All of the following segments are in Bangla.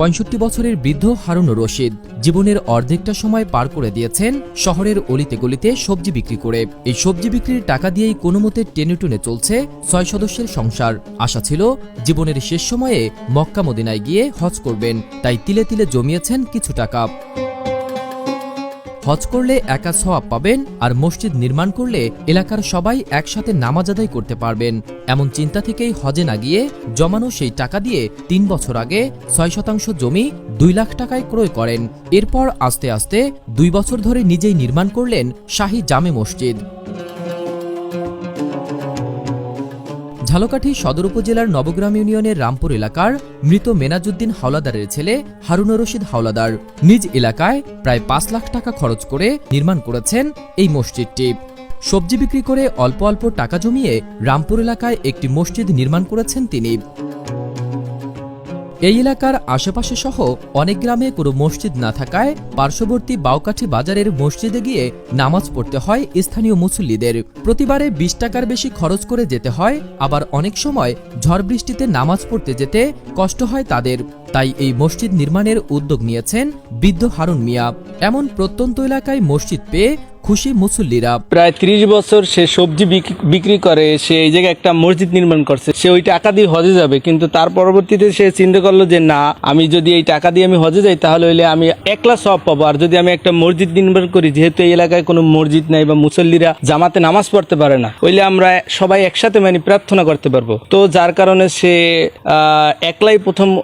পঁয়ষট্টি বছরের বৃদ্ধ হারুন রশিদ জীবনের অর্ধেকটা সময় পার করে দিয়েছেন শহরের অলিতে গলিতে সবজি বিক্রি করে। এই সবজি বিক্রির টাকা দিয়েই কোনো মতে টেনে টুনে চলছে ছয় সদস্যের সংসার। আশা ছিল জীবনের শেষ সময়ে মক্কা মদিনায় গিয়ে হজ করবেন, তাই তিলে তিলে জমিয়েছেন কিছু টাকা। হজ করলে একা সওয়াব পাবেন আর মসজিদ নির্মাণ করলে এলাকার সবাই একসাথে নামাজ আদায় করতে পারবেন। এমন চিন্তা থেকেই হজে না গিয়ে জমানো সেই টাকা দিয়ে তিন বছর আগে ছয় শতাংশ জমি দুই লাখ টাকায় ক্রয় করেন। এরপর আস্তে আস্তে দুই বছর ধরে নিজেই নির্মাণ করলেন শাহী জামে মসজিদ। ঝালকাঠি সদর উপজেলার নবগ্রাম ইউনিয়নের রামপুর এলাকার মৃত মেনাজুদ্দিন হাওলাদারের ছেলে হারুন রশিদ হাওলাদার নিজ এলাকায় প্রায় পাঁচ লাখ টাকা খরচ করে নির্মাণ করেছেন এই মসজিদটি। সবজি বিক্রি করে অল্প অল্প টাকা জমিয়ে রামপুর এলাকায় একটি মসজিদ নির্মাণ করেছেন তিনি। এই এলাকার আশেপাশে সহ অনেক গ্রামে কোনো মসজিদ না থাকায় পার্শ্ববর্তী বাউকাঠি বাজারের মসজিদে গিয়ে নামাজ পড়তে হয় স্থানীয় মুসল্লিদের। প্রতিবারে বিশ টাকার বেশি খরচ করে যেতে হয়, আবার অনেক সময় ঝড় বৃষ্টিতে নামাজ পড়তে যেতে কষ্ট হয় তাদের। তাই এই মসজিদ নির্মাণের উদ্যোগ নিয়েছেন বৃদ্ধ হারুন মিয়া। এমন প্রত্যন্ত এলাকায় মসজিদ পেয়ে খুশি মুসল্লিরা। প্রায় ত্রিশ বছর সে সবজি বিক- বিক্রি করে সে এই জায়গায় একটা মসজিদ নির্মাণ করছে। সে ওই টাকা দিয়ে হজে যাবে কিন্তু তার পরবর্তীতে সে চিন্তা করল যে না আমি যদি এই টাকা দিয়ে আমি হজে যাই তাহলে হইলে আমি একলা সব পাবো। আর যদি আমি একটা মসজিদ নির্মাণ করি যেহেতু এই এলাকায় কোনো মসজিদ নাই বা মুসল্লিরা জামাতে নামাজ পড়তে পারে না হইলে আমরা সবাই একসাথে মানে প্রার্থনা করতে পারব। তো যার কারণে সে আহ, একলাই প্রথম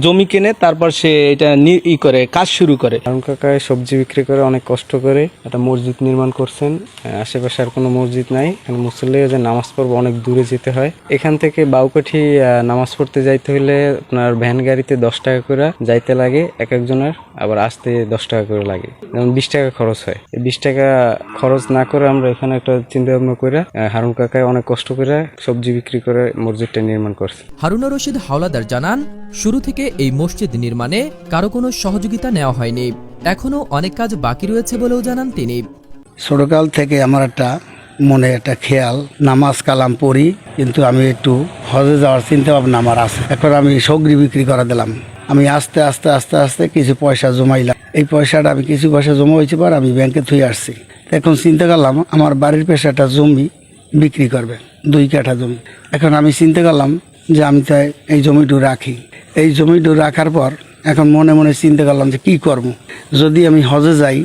জমি কেনে তারপর সে এটা ই করে কাজ শুরু করে। কারণ কাকায় সবজি বিক্রি করে অনেক কষ্ট করে একটা মসজিদ নির্মাণ করছেন আশেপাশে আর কোনো মসজিদ নাই। এখানে মুসল্লিরা যে নামাজ পড়ব অনেক দূরে যেতে হয়। এখান থেকে বাউকাঠি নামাজ পড়তে যাইতে হলে আপনার ভ্যান গাড়িতে দশ টাকা করে যাইতে লাগে এক একজনের, আবার আসতে দশ টাকা করে লাগে। যেমন বিশ টাকা খরচ হয়। এই বিশ টাকা খরচ না করে আমরা এখানে একটা চিন্তা ভাবনা করে হারুন কাকায় অনেক কষ্ট করে সবজি বিক্রি করে মসজিদটা নির্মাণ করছে। হারুনা রশিদ হাওলাদার জানান, শুরু থেকে এই মসজিদ নির্মাণে কারও কোনো সহযোগিতা নেওয়া হয়নি। এখনও অনেক কাজ বাকি রয়েছে বলেও জানান তিনি। ছোটকাল থেকে আমার একটা মনে একটা খেয়াল, নামাজ কালাম পড়ি, কিন্তু আমি একটু হজে যাওয়ার চিন্তা ভাবনা আমার আছে। এখন আমি সগরি বিক্রি করে দিলাম। আমি আস্তে আস্তে আস্তে আস্তে কিছু পয়সা জমাইলাম। এই পয়সাটা আমি কিছু পয়সা জমা হয়েছে পর আমি ব্যাংকে থুয়ে আসছি। এখন চিন্তা করলাম, আমার বাড়ির পেশে একটা জমি বিক্রি করবে, দুই কাঠা জমি। এখন আমি চিন্তা করলাম যে আমি তাই এই জমিটু রাখি। এই জমিটু রাখার পর এখন মনে মনে চিন্তা করলাম যে কি করব? যদি আমি হজে যাই,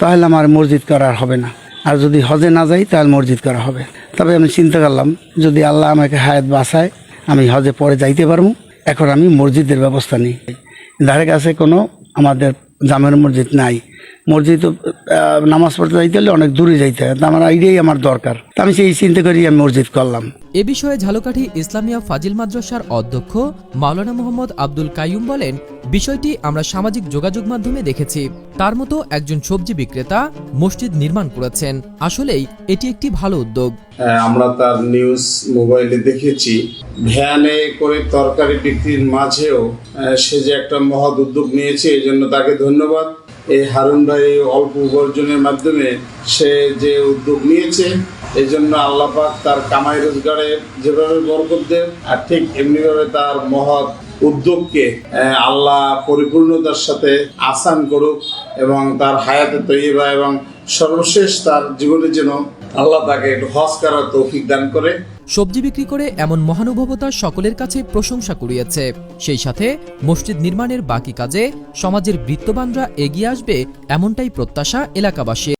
তাহলে আমার মসজিদ করার হবে না। আর যদি হজে না যাই, তাহলে মসজিদ করা হবে। তবে আমি চিন্তা করলাম, যদি আল্লাহ আমাকে হায়াত বাঁচায়, আমি হজে পরে যাইতে পারব। এখন আমি মসজিদের ব্যবস্থা নিই। ধারে কাছে কোনো আমাদের জামের মসজিদ নাই। মসজিদ নামাজ পড়তে যাইতে হলে অনেক দূরে যাইতে হয়। আমার আইডিয়াই আমার দরকার। আমি সেই চিন্তা করি আমি মসজিদ করলাম। এ বিষয়ে ঝালকাঠি ইসলামিয়া ফাজিল মাদ্রাসার অধ্যক্ষ মাওলানা মোহাম্মদ আব্দুল কাইয়ুম বলেন বিষয়টি আমরা সামাজিক যোগাযোগ মাধ্যমে দেখেছি। তার মতো একজন সবজি বিক্রেতা মসজিদ নির্মাণ করেছেন। আসলেই এটি একটি ভালো উদ্যোগ। হ্যাঁ, আমরা তার নিউজ মোবাইলে দেখেছি। ভ্যানে করে তরকারি বিক্রির মাঝেও সে যে একটা মহৎ উদ্যোগ নিয়েছে এই জন্য তাকে ধন্যবাদ। এই হারুন ভাই অল্প উপার্জনের মাধ্যমে সে যে উদ্যোগ নিয়েছে এই জন্য আল্লাপাক তার কামাই রোজগারে যেভাবে বরকত দেন আর ঠিক এমনিভাবে তার মহৎ উদ্যোগকে আল্লাহ পরিপূর্ণতার সাথে আসান করুক এবং তার হায়াতে তৈবা এবং সর্বশেষ তার জীবনে যেন আল্লাহ তাকে একটু হজ করার তৌফিক দান করে। সবজি বিক্রি করে এমন মহানুভবতা সকলের কাছে প্রশংসা কুড়িয়েছে। সেই সাথে মসজিদ নির্মাণের বাকি কাজে সমাজের বৃত্তবানরা এগিয়ে আসবে এমনটাই প্রত্যাশা এলাকাবাসী